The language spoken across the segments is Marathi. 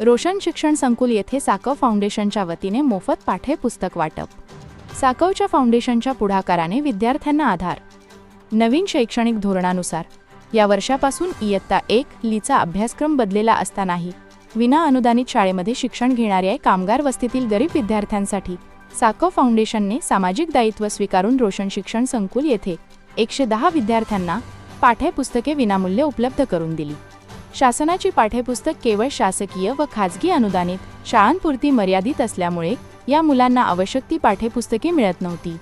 रोशन शिक्षण संकुल येथे साकव फाउंडेशनच्या वतीने मोफत पाठ्यपुस्तक वाटप. साकवच्या फाउंडेशनच्या पुढाकाराने विद्यार्थ्यांना आधार. नवीन शैक्षणिक धोरणानुसार या वर्षापासून इयत्ता एक लीचा अभ्यासक्रम बदलेला असतानाही विना अनुदानित शाळेमध्ये शिक्षण घेणाऱ्या कामगार वस्तीतील गरीब विद्यार्थ्यांसाठी साकव फाउंडेशनने सामाजिक दायित्व स्वीकारून रोशन शिक्षण संकुल येथे एकशे दहा विद्यार्थ्यांना पाठ्यपुस्तके विनामूल्य उपलब्ध करून दिली. शासनाची पाठ्यपुस्तक केवळ शासकीय व खाजगी अनुदानित शाळांपुरती मर्यादित असल्यामुळे या मुलांना आवश्यक ती पाठ्यपुस्तके मिळत नव्हती.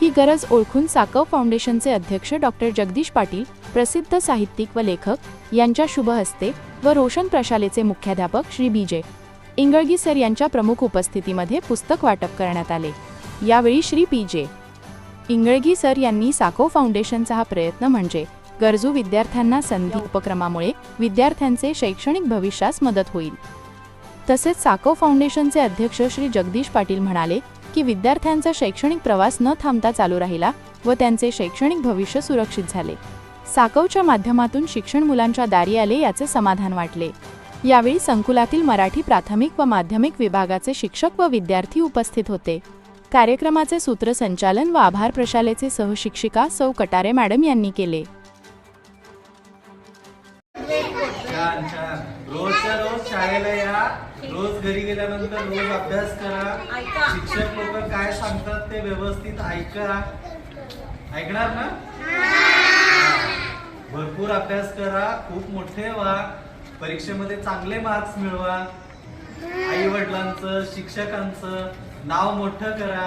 ही गरज ओळखून साकव फाउंडेशनचे अध्यक्ष डॉक्टर जगदीश पाटील प्रसिद्ध साहित्यिक व लेखक यांच्या शुभ हस्ते व रोशन प्रशालेचे मुख्याध्यापक Shri B J Ingalgi sir यांच्या प्रमुख उपस्थितीमध्ये पुस्तक वाटप करण्यात आले. यावेळी श्री पी जे इंगळगी सर यांनी साको फाउंडेशनचा हा प्रयत्न म्हणजे गरजू विद्यार्थ्यांना संधी उपक्रमामुळे विद्यार्थ्यांचे शैक्षणिक भविष्यास मदत होईल. तसेच साको फाउंडेशनचे अध्यक्ष श्री जगदीश पाटील म्हणाले की विद्यार्थ्यांचा शैक्षणिक प्रवास न थांबता चालू राहिला व त्यांचे शैक्षणिक भविष्य सुरक्षित झाले. साकवच्या माध्यमातून शिक्षण मुलांच्या दारी आले याचे समाधान वाटले. यावेळी संकुलातील मराठी प्राथमिक व माध्यमिक विभागाचे शिक्षक व विद्यार्थी उपस्थित होते. कार्यक्रमाचे सूत्रसंचालन व आभार प्रशालेचे सहशिक्षिका सौ कटारे मॅडम यांनी केले. छान छान रोजच्या रोज शाळेला या. रोज घरी गेल्यानंतर रोज अभ्यास करा. शिक्षक लोक काय सांगतात ते व्यवस्थित ऐका. ऐकणार ना? भरपूर अभ्यास करा. खूप मोठे व्हा. परीक्षेमध्ये चांगले मार्क्स मिळवा. आई वडिलांचं शिक्षकांचं नाव मोठं करा.